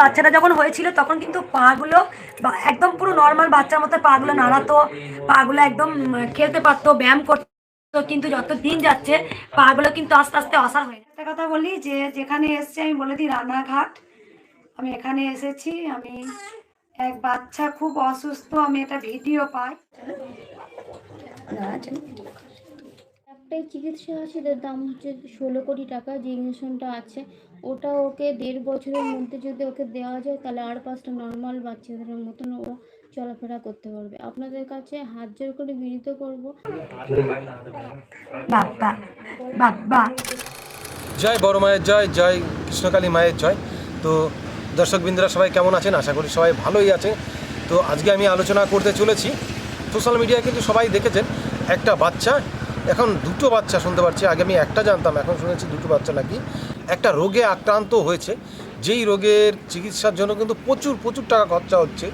বাচ্চাটা যখন হয়েছিল, তখন কিন্তু পাগুলো একদম পুরো নর্মাল বাচ্চার মতো পাগুলো নাড়াতো, পাগুলো একদম খেলতে পারতো, ব্যায়াম করতো, কিন্তু যত দিন যাচ্ছে, পাগুলো কিন্তু আস্তে আস্তে অসার হয়ে। একটা কথা বলি যে, যেখানে এসছি, আমি বলে দিই রানাঘাট আমি এখানে এসেছি, আমি এক বাচ্চা খুব অসুস্থ, আমি একটা ভিডিও পাই একটাই চিকিৎসা আছে যার দাম হচ্ছে ষোলো কোটি টাকা যে ইঞ্জেকশনটা আছে ওটা ওকে দেড় বছরের মধ্যে যদি ওকে দেওয়া যায় তাহলে আর পাঁচটা নর্মাল বাচ্চাদের মতন ও চলাফেরা করতে পারবে। আপনাদের কাছে হাত জোর করে বিনীত করব। বাবা বাবা। জয় বড় মায়ের জয় জয় কৃষ্ণকালী মায়ের জয়। তো দর্শকবৃন্দরা সবাই কেমন আছেন? আশা করি সবাই ভালোই আছে তো আজকে আমি আলোচনা করতে চলেছি। সোশ্যাল মিডিয়ায় কিন্তু সবাই দেখেছেন একটা বাচ্চা এখন দুটো বাচ্চা শুনতে পাচ্ছি আগে আমি একটা জানতাম, এখন শুনেছি দুটো বাচ্চা নাকি। একটা রোগে আক্রান্ত হয়েছে। যেই রোগের চিকিৎসার জন্য কিন্তু প্রচুর প্রচুর টাকা খরচা হচ্ছে।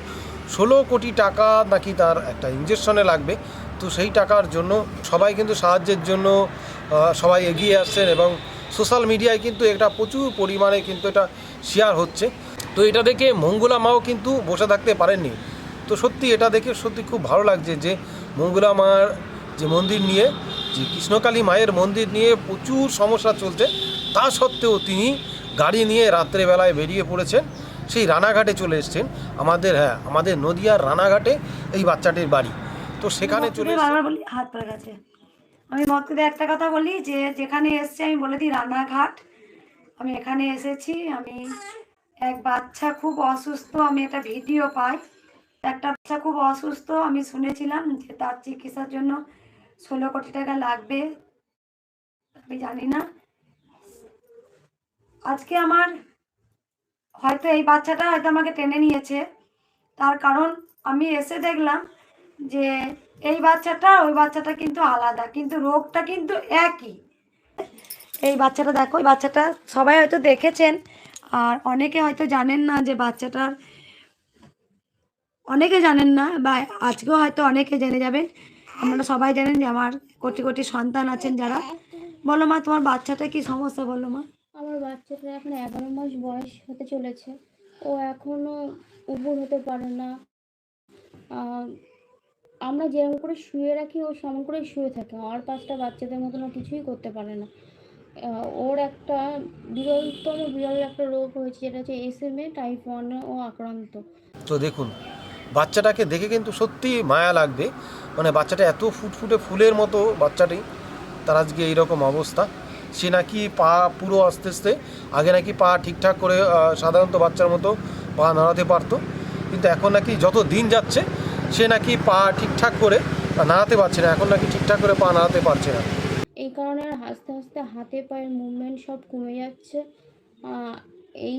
ষোলো কোটি টাকা নাকি তার একটা ইঞ্জেকশনে লাগবে। তো সেই টাকার জন্য সবাই কিন্তু সাহায্যের জন্য সবাই এগিয়ে আসছেন এবং সোশ্যাল মিডিয়ায় কিন্তু এটা প্রচুর পরিমাণে কিন্তু এটা শেয়ার হচ্ছে। তো এটা দেখে মঙ্গলা মাও কিন্তু বসে থাকতে পারেননি। তো সত্যি এটা দেখে সত্যি খুব ভালো লাগছে যে মঙ্গলা মার যে মন্দির নিয়ে যে কৃষ্ণকালী মায়ের মন্দির নিয়ে প্রচুর সমস্যা চলছে তা সত্ত্বেও তিনি গাড়ি নিয়ে রাত্রেবেলায় বেরিয়ে পড়েছেন সেই রানাঘাটে চলে এসছেন। আমাদের হ্যাঁ আমাদের নদিয়ার রানাঘাটে এই বাচ্চাটির বাড়ি। তো সেখানে চলে বলি হাত পড়ে গেছে আমি ভক্তদের একটা কথা বলি যে যেখানে এসছি আমি বলে দিই রানাঘাট। আমি এখানে এসেছি আমি এক বাচ্চা খুব অসুস্থ আমি একটা ভিডিও পাই। একটা বাচ্চা খুব অসুস্থ আমি শুনেছিলাম যে তার চিকিৎসার জন্য ষোলো কোটি টাকা লাগবে, আমি জানি না। আজকে আমার হয়তো এই বাচ্চাটা হয়তো আমাকে টেনে নিয়েছে। তার কারণ আমি এসে দেখলাম যে এই বাচ্চাটা, ওই বাচ্চাটা কিন্তু আলাদা, কিন্তু রোগটা কিন্তু একই। এই বাচ্চাটা দেখো, এই বাচ্চাটা সবাই হয়তো দেখেছেন, আর অনেকে হয়তো জানেন না যে বাচ্চাটার, অনেকে জানেন না, বা আজকেও হয়তো অনেকে জেনে যাবেন আপনারা সবাই জানেন যে আমার কোটি কোটি সন্তান আছেন যারা। বলো মা তোমার বাচ্চাটা কি সমস্যা বলো মা? আমার বাচ্চাটা এখন এগারো মাস বয়স হতে চলেছে। ও এখনও উবুর হতে পারে না। আমরা যেরকম করে শুয়ে রাখি ও সেমন করে শুয়ে থাকে। আর পাঁচটা বাচ্চাদের মতন ও কিছুই করতে পারে না। ওর একটা বিরলতম বিরল একটা রোগ হয়েছে যেটা হচ্ছে এস এম এ টাইপ ওয়ানে ও আক্রান্ত। তো দেখুন বাচ্চাটাকে দেখে কিন্তু সত্যি মায়া লাগবে। মানে বাচ্চাটা এত ফুটফুটে ফুলের মতো বাচ্চাটি, তার আজকে এইরকম অবস্থা। সে নাকি পা পুরো আস্তে আস্তে, আগে নাকি পা ঠিকঠাক করে সাধারণত বাচ্চার মতো পা নাড়াতে পারতো। কিন্তু এখন নাকি যত দিন যাচ্ছে, সে নাকি পা ঠিকঠাক করে নাড়াতে পারছে না। এখন নাকি ঠিকঠাক করে পা নাড়াতে পারছে না। এই কারণে আর হাসতে হাসতে হাতে পায়ের মুভমেন্ট সব কমে যাচ্ছে। এই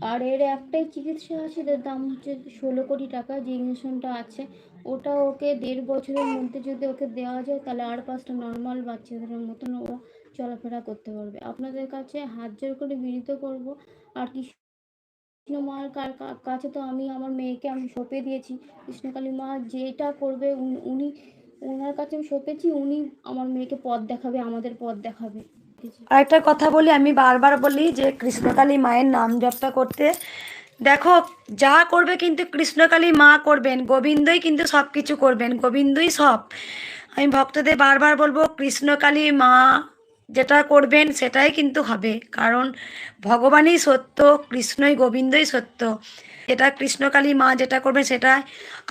আর এর একটাই চিকিৎসা আছে যার দাম হচ্ছে ষোলো কোটি টাকা, যে ইঞ্জেকশনটা আছে, ওটা ওকে দেড় বছরের মধ্যে যদি ওকে দেওয়া যায়, তাহলে আর পাঁচটা নর্মাল বাচ্চাদের মতন ও চলাফেরা করতে পারবে। আপনাদের কাছে হাত জোর করে বিনীত করব, আর কৃষ্ণ মার কার- কাছে তো আমি আমার মেয়েকে আমি সঁপে দিয়েছি, কৃষ্ণকালী মা যেটা করবে উনি ওনার কাছে আমি সঁপেছি, উনি আমার মেয়েকে পথ দেখাবে, আমাদের পথ দেখাবে। আরেকটা কথা বলি, আমি বারবার বলি যে কৃষ্ণকালী মায়ের নাম জপটা করতে। দেখো, যা করবে কিন্তু কৃষ্ণকালী মা করবেন, গোবিন্দই কিন্তু সব কিছু করবেন, গোবিন্দই সব। আমি ভক্তদের বারবার বলব, কৃষ্ণকালী মা যেটা করবেন সেটাই কিন্তু হবে, কারণ ভগবানই সত্য, কৃষ্ণই গোবিন্দই সত্য। এটা কৃষ্ণকালী মা যেটা করবেন সেটা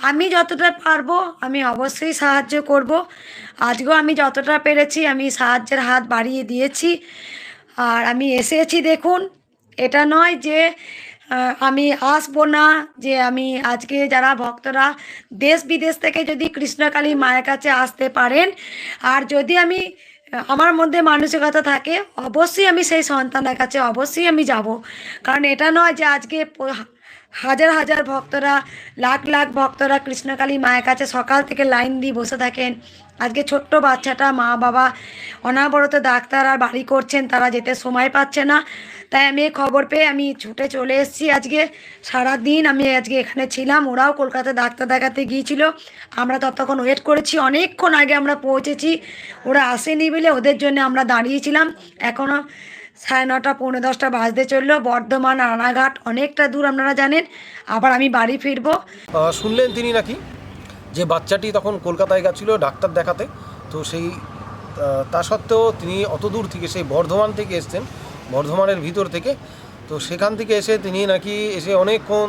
আমি যতটা পারব, আমি অবশ্যই সাহায্য করব। আজকেও আমি যতটা পেরেছি, আমি সাহায্যের হাত বাড়িয়ে দিয়েছি। আর আমি এসেছি দেখুন, এটা নয় যে আমি আসব না, যে আমি আজকে যারা ভক্তরা দেশ বিদেশ থেকে যদি কৃষ্ণকালী মায়ের কাছে আসতে পারেন, আর যদি আমি, আমার মধ্যে মানসিকতা থাকে, অবশ্যই আমি সেই সন্তানের কাছে অবশ্যই আমি যাব। কারণ এটা নয় যে আজকে হাজার হাজার ভক্তরা, লাখ লাখ ভক্তরা কৃষ্ণকালী মায়ের কাছে সকাল থেকে লাইন দিয়ে বসে থাকেন। আজকে ছোট্ট বাচ্চাটা মা বাবা অনাবরত ডাক্তার আর বাড়ি করছেন, তারা যেতে সময় পাচ্ছে না। তাই আমি খবর পেয়ে আমি ছুটে চলে এসেছি আজকে। সারা দিন আমি আজকে এখানে ছিলাম, ওরাও কলকাতা ডাক্তার দেখাতে গিয়েছিল। আমরা ততক্ষণ ওয়েট করেছি, অনেকক্ষণ আগে আমরা পৌঁছেছি। ওরা আসেনি বলে ওদের জন্য আমরা দাঁড়িয়েছিলাম এখনও সাড়ে নটা পৌনে দশটা বাজতে চলল। বর্ধমান রানাঘাট অনেকটা দূর আপনারা জানেন। আবার আমি বাড়ি ফিরবো। শুনলেন তিনি নাকি? যে বাচ্চাটি তখন কলকাতায় গেছিল ডাক্তার দেখাতে। তো সেই তা সত্ত্বেও তিনি অত দূর থেকে সেই বর্ধমান থেকে এসছেন বর্ধমানের ভিতর থেকে। তো সেখান থেকে এসে তিনি নাকি এসে অনেকক্ষণ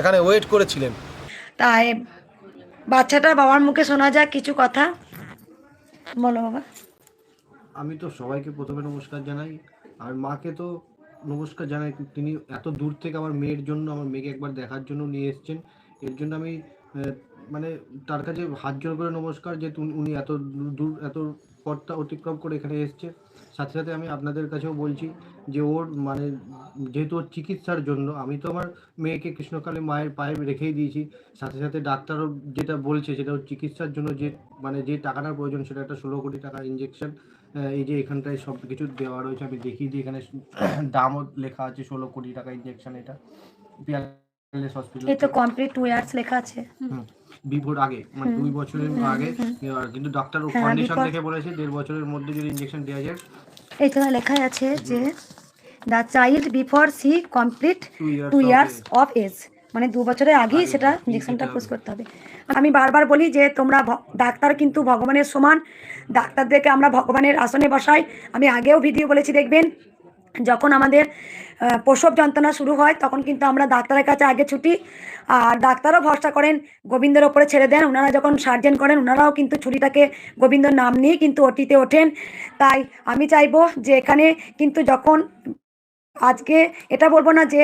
এখানে ওয়েট করেছিলেন। তাই বাচ্চাটার বাবার মুখে শোনা যাক কিছু কথা। বলো বাবা। আমি তো সবাইকে প্রথমে নমস্কার জানাই। আর মাকে তো নমস্কার জানাই, তিনি এত দূর থেকে আমার মেয়ের জন্য, আমার মেয়েকে একবার দেখার জন্য নিয়ে এসেছেন। এর জন্য আমি মানে তার কাছে হাত জোর করে নমস্কার যে উনি এত দূর- এত পথটা অতিক্রম করে এখানে এসছে। সাথে সাথে আমি আপনাদের কাছেও বলছি যে ওর মানে যেহেতু ওর চিকিৎসার জন্য, আমি তো আমার মেয়েকে কৃষ্ণকালী মায়ের পায়ে রেখেই দিয়েছি। সাথে সাথে ডাক্তারও যেটা বলছে সেটা ওর চিকিৎসার জন্য যে মানে যে টাকাটার প্রয়োজন সেটা একটা ষোলো কোটি টাকা ইঞ্জেকশন এই যে এখানটায় সব কিছু দেওয়া রয়েছে আমি দেখিয়ে দিই এখানে দামও লেখা আছে ষোলো কোটি টাকা ইঞ্জেকশন এটা। পিয়ারলেস হসপিটাল তো কমপ্লিট টু ইয়ার্স লেখা আছে। বিফোর আগে মানে দুই বছরের আগে। কিন্তু ডাক্তার হ্যাঁ, কন্ডিশন দেখে বলেছে দেড় বছরের মধ্যে যদি ইঞ্জেকশন দেওয়া যায়। তো লেখা আছে যে the child before she complete two years of age মানে দু বছরের আগেই সেটা ইঞ্জেকশনটা হবে। করতে হবে। আমি বারবার বলি যে তোমরা ডাক্তার কিন্তু ভগবানের সমান। ডাক্তারদেরকে আমরা ভগবানের আসনে বসাই। আমি আগেও ভিডিও বলেছি দেখবেন? যখন আমাদের প্রসব যন্ত্রণা শুরু হয় তখন কিন্তু আমরা ডাক্তারের কাছে আগে ছুটি। আর ডাক্তারও ভরসা করেন গোবিন্দের ওপরে ছেড়ে দেন। ওনারা যখন সার্জেন করেন ওনারাও কিন্তু ছুরিটাকে গোবিন্দর নাম নিয়ে কিন্তু ওটিতে ওঠেন। তাই আমি চাইব যে এখানে কিন্তু যখন আজকে এটা বলব না যে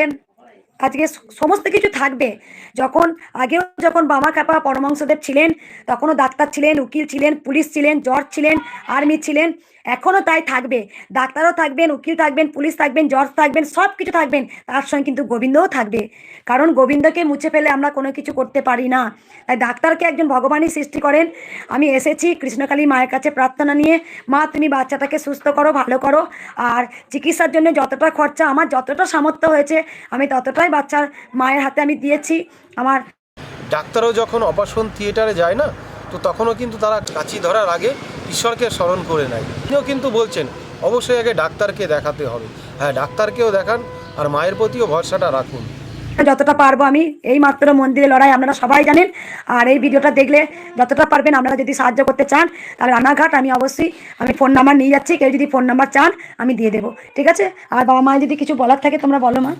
আজকে সমস্ত কিছু থাকবে। যখন, আগেও যখন বামা কাপা পরমাংশদেব ছিলেন, তখনও ডাক্তার ছিলেন, উকিল ছিলেন, পুলিশ ছিলেন, জজ ছিলেন, আর্মি ছিলেন, এখনও তাই থাকবে। ডাক্তারও থাকবেন, উকিল থাকবেন, পুলিশ থাকবেন, জজ থাকবেন, সব কিছু থাকবেন, তার সঙ্গে কিন্তু গোবিন্দও থাকবে। কারণ গোবিন্দকে মুছে ফেলে আমরা কোনো কিছু করতে পারি না। তাই ডাক্তারকে একজন ভগবানই সৃষ্টি করেন। আমি এসেছি কৃষ্ণকালী মায়ের কাছে প্রার্থনা নিয়ে, মা তুমি বাচ্চাটাকে সুস্থ করো, ভালো করো, আর চিকিৎসার জন্য যতটা খরচা, আমার যতটা সামর্থ্য হয়েছে, আমি ততটাই বাচ্চার মায়ের হাতে আমি দিয়েছি। আমার ডাক্তারও যখন অপারেশন থিয়েটারে যায় না তো তখনও কিন্তু তারা কাছি ধরার আগে ঈশ্বরকে স্মরণ করে নেয়। তিনিও কিন্তু বলছেন অবশ্যই আগে ডাক্তারকে দেখাতে হবে। হ্যাঁ ডাক্তারকেও দেখান আর মায়ের প্রতিও ভরসাটা রাখুন। যতটা পারব আমি এই মাত্র মন্দিরে লড়াই আপনারা সবাই জানেন। আর এই ভিডিওটা দেখলে যতটা পারবেন আপনারা যদি সাহায্য করতে চান তাহলে রানাঘাট আমি অবশ্যই আমি ফোন নাম্বার নিয়ে যাচ্ছি। কেউ যদি ফোন নাম্বার চান আমি দিয়ে দেবো। ঠিক আছে? আর বাবা মায়ের যদি কিছু বলার থাকে তোমরা বলো মা।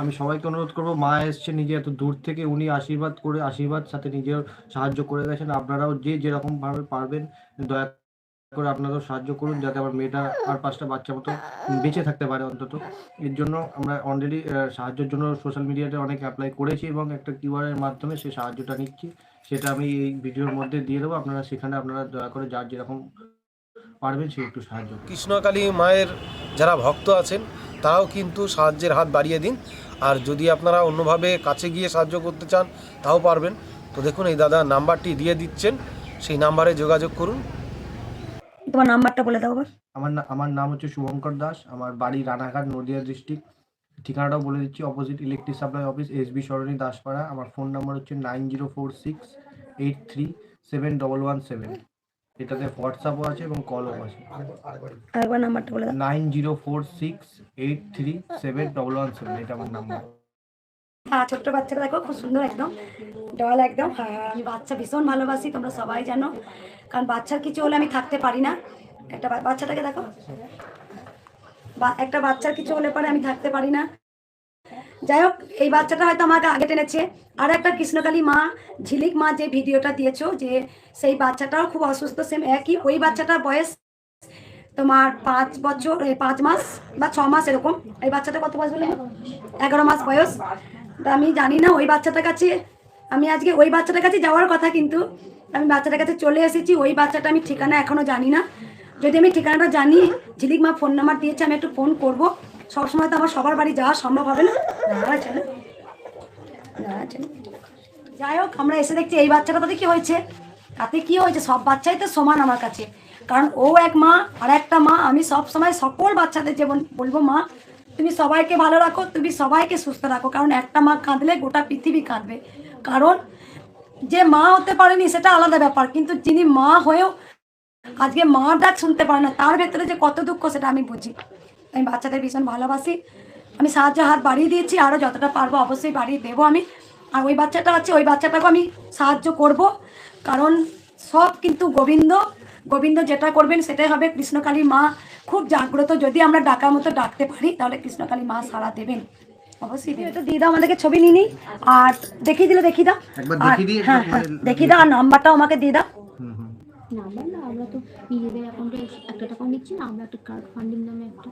আমি সবাইকে অনুরোধ করব, মা এসছে নিজে এত দূর থেকে, উনি আশীর্বাদ করে, আশীর্বাদ সাথে নিজের সাহায্য করে গেছেন। আপনারাও যে যেরকম ভাবে পারবেন, দয়া করে আপনারাও সাহায্য করুন যাতে আমার মেয়েটা আর পাঁচটা বাচ্চা মতো বেঁচে থাকতে পারে অন্তত। এর জন্য আমরা অলরেডি সাহায্যের জন্য সোশ্যাল মিডিয়াতে অনেক অ্যাপ্লাই করেছি এবং একটা কিউআর এর মাধ্যমে সেই সাহায্যটা নিচ্ছি। সেটা আমি এই ভিডিওর মধ্যে দিয়ে দেবো। আপনারা সেখানে আপনারা দয়া করে যার যেরকম পারবেন সে একটু সাহায্য কৃষ্ণকালী মায়ের যারা ভক্ত আছেন তারাও কিন্তু সাহায্যের হাত বাড়িয়ে দিন। আর যদি আপনারা অন্যভাবে কাছে গিয়ে সাহায্য করতে চান তাও পারবেন। তো দেখুন এই দাদা নাম্বারটি দিয়ে দিচ্ছেন। সেই নাম্বারে যোগাযোগ করুন। তোমার নাম্বারটা বলে দাও আমার না আমার নাম হচ্ছে শুভঙ্কর দাস। আমার বাড়ি রানাঘাট নদিয়া ডিস্ট্রিক্ট। ঠিকানাটাও বলে দিচ্ছি opposite electric supply office S B সরণী দাসপাড়া। আমার ফোন নাম্বার হচ্ছে nine zero four six eight three seven double one seven. এটাতে হোয়াটসঅ্যাপও আছে এবং কলও আছে। আরেকবার নাম্বারটা বলে দাও। Nine zero four six eight three seven double one seven এটা আমার নাম্বার। হ্যাঁ ছোট্ট বাচ্চাটা দেখো খুব সুন্দর একদম। ডল একদম। হ্যাঁ আমি বাচ্চা ভীষণ ভালোবাসি তোমরা সবাই জানো। কারণ বাচ্চার কিছু হলে আমি থাকতে পারি না। একটা বাচ্চাটাকে দেখো। বা- একটা বাচ্চার কিছু হলে পরে আমি থাকতে পারি না। যাই হোক এই বাচ্চাটা হয়তো আমাকে আগে টেনেছে। আর একটা কৃষ্ণকালী মা, ঝিলিক মা যে ভিডিওটা দিয়েছ, যে সেই বাচ্চাটাও খুব অসুস্থ সেম একই। ওই বাচ্চাটার বয়স তোমার পাঁচ বছর পাঁচ মাস বা ছ মাস এরকম। এই বাচ্চাটা কত বয়স বলে এগারো মাস বয়স। আমি জানি না, ওই বাচ্চাটার কাছে, আমি আজকে ওই বাচ্চাটার কাছে যাওয়ার কথা কিন্তু আমি বাচ্চাটার কাছে চলে এসেছি। ওই বাচ্চাটা আমি ঠিকানা এখনও জানি না। যদি আমি ঠিকানাটা জানি, ঝিলিক মা ফোন নাম্বার দিয়েছে, আমি একটু ফোন করব। সবসময় তো আমার সবার বাড়ি যাওয়া সম্ভব হবে না। যাই হোক, আমরা এসে দেখছি এই বাচ্চাটা তাতে কি হয়েছে? তাতে কি হয়েছে? সব বাচ্চাই তো সমান আমার কাছে। কারণ ও এক মা আর একটা মা। আমি সব সময় সকল বাচ্চাদের যেমন বলব, মা, তুমি সবাইকে ভালো রাখো, তুমি সবাইকে সুস্থ রাখো। কারণ একটা মা কাঁদলে গোটা পৃথিবী কাঁদবে। কারণ যে মা হতে পারেনি, সেটা আলাদা ব্যাপার। কিন্তু যিনি মা হয়েও আজকে মা ডাক শুনতে পারে না, তার ভেতরে যে কত দুঃখ, সেটা আমি বুঝি। আমি বাচ্চাদের ভীষণ ভালোবাসি। আমি সাহায্য হাত বাড়িয়ে দিয়েছি আরও যতটা পারব অবশ্যই বাড়িয়ে দেবো আমি। আর ওই বাচ্চাটা আছে ওই বাচ্চাটাকেও আমি সাহায্য করব। কারণ সব কিন্তু গোবিন্দ। গোবিন্দ যেটা করবেন সেটাই হবে কৃষ্ণকালী মা। খুব জাগ্রত যদি আমরা ডাকার মতো ডাকতে পারি তাহলে কৃষ্ণকালী মা সাড়া দেবেন। অবশ্যই। তো দিয়ে দাও আমাদেরকে ছবি নিয়ে নিই। আর দেখিয়ে দিলে দেখিয়ে দাও। একবার আর- দেখিয়ে হ্যাঁ হ্যাঁ দেখিয়ে দাও আর নাম্বারটাও আমাকে দিয়ে দাও। হুম হুম। নাম্বার না আমরা তো নিজেদের অ্যাকাউন্টে একটা টাকাও নিচ্ছি না আমরা একটা ক্রাউড ফান্ডিং নামে একটা।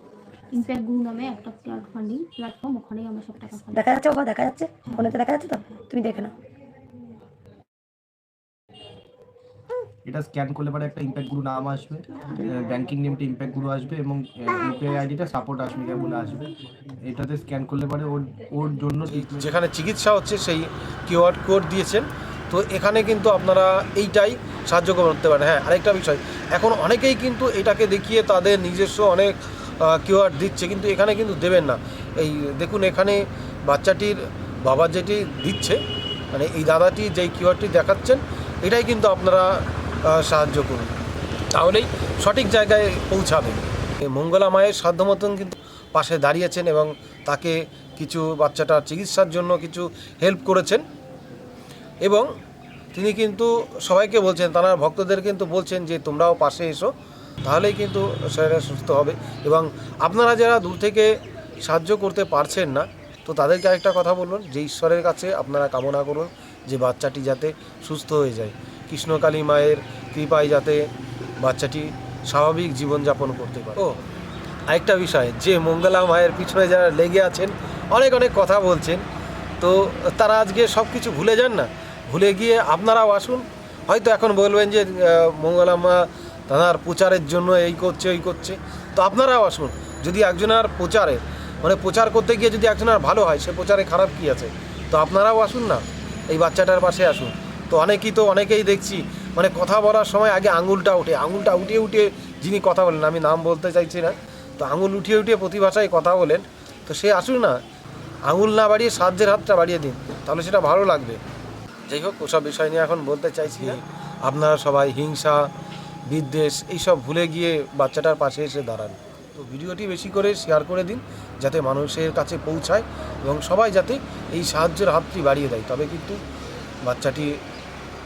ইম্প্যাক্ট গ্রুপ নামে একটা ফান্ডিং প্ল্যাটফর্ম ওখানেই আমরা সব টাকা ফান্ড দেখা যাচ্ছে বাবা দেখা যাচ্ছে। ফোনেতে দেখা যাচ্ছে তো? তুমি দেখে নাও। এটা স্ক্যান করলে পরে একটা ইম্প্যাক্ট গুরু নাম আসবে। ব্যাংকিং নেমটা ইম্প্যাক্ট গুরু আসবে এবং ইউপিআই আইডিটা সাপোর্ট আসবে বলে আসবে। এটাতে স্ক্যান করলে পরে ওর ওর জন্য যেখানে চিকিৎসা হচ্ছে সেই কিউআর কোড দিয়েছেন। তো এখানে কিন্তু আপনারা এইটাই সাহায্য করতে পারেন। হ্যাঁ আরেকটা বিষয়। এখন অনেকেই কিন্তু এটাকে দেখিয়ে তাদের নিজস্ব অনেক কিউআর দিচ্ছে, কিন্তু এখানে কিন্তু দেবেন না। এই দেখুন, এখানে বাচ্চাটির বাবা যেটি দিচ্ছে মানে এই দাদাটি যেই কিউআরটি দেখাচ্ছেন, এটাই কিন্তু আপনারা সাহায্য করুন। তাহলেই সঠিক জায়গায় পৌঁছাবে এই মঙ্গলা মায়ের সাধ্য মতন কিন্তু পাশে দাঁড়িয়েছেন এবং তাকে কিছু বাচ্চাটার চিকিৎসার জন্য কিছু হেল্প করেছেন। এবং তিনি কিন্তু সবাইকে বলছেন, তার ভক্তদের কিন্তু বলছেন যে তোমরাও পাশে এসো তাহলেই কিন্তু শরীরে সুস্থ হবে। এবং আপনারা যারা দূর থেকে সাহায্য করতে পারছেন না, তো তাদেরকে আরেকটা কথা বলুন, যে ঈশ্বরের কাছে আপনারা কামনা করুন যে বাচ্চাটি যাতে সুস্থ হয়ে যায়। কৃষ্ণকালী মায়ের কৃপায় যাতে বাচ্চাটি স্বাভাবিক জীবনযাপন করতে পারে। ও, আরেকটা বিষয়, যে মঙ্গলা মায়ের পিছনে যারা লেগে আছেন, অনেক অনেক কথা বলছেন, তো তারা আজকে সব কিছু ভুলে যান না। ভুলে গিয়ে আপনারাও আসুন। হয়তো এখন বলবেন যে মঙ্গলা মা তাঁর প্রচারের জন্য এই করছে এই করছে। তো আপনারাও আসুন, যদি একজনের প্রচারে মানে প্রচার করতে গিয়ে যদি একজনের ভালো হয়, সে প্রচারে খারাপ কি আছে? তো আপনারাও আসুন না, এই বাচ্চাটার পাশে আসুন। তো অনেকেই তো অনেকেই দেখছি মানে কথা বলার সময় আগে আঙুলটা উঠে, আঙুলটা উঠিয়ে উঠিয়ে যিনি কথা বলেন, আমি নাম বলতে চাইছি না, তো আঙুল উঠিয়ে উঠিয়ে প্রতি ভাষায় কথা বলেন, তো সে আসুন না, আঙুল না বাড়িয়ে সাহায্যের হাতটা বাড়িয়ে দিন, তাহলে সেটা ভালো লাগবে। যাই হোক, ওসব বিষয় নিয়ে এখন বলতে চাইছি আপনারা সবাই হিংসা বিদ্বেষ, এইসব ভুলে গিয়ে বাচ্চাটার পাশে এসে দাঁড়ান। তো ভিডিওটি বেশি করে শেয়ার করে দিন, যাতে মানুষের কাছে পৌঁছায় এবং সবাই যাতে এই সাহায্যের হাতটি বাড়িয়ে দেয়। তবে কিন্তু বাচ্চাটি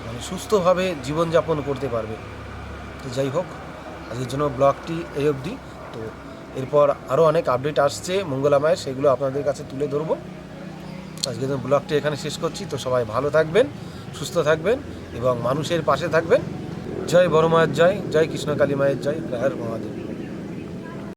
মানে সুস্থভাবে জীবনযাপন করতে পারবে। তো যাই হোক, আজকের জন্য ব্লগটি এই অবধি। তো এরপর আরও অনেক আপডেট আসছে মঙ্গলামায়ের সেগুলো আপনাদের কাছে তুলে ধরবো। আজকের জন্য ব্লগটি এখানে শেষ করছি। তো সবাই ভালো থাকবেন, সুস্থ থাকবেন এবং মানুষের পাশে থাকবেন। জয় বড় মায়ের জয় জয় কৃষ্ণ কালী মায়ের জয় হর মহাদেব।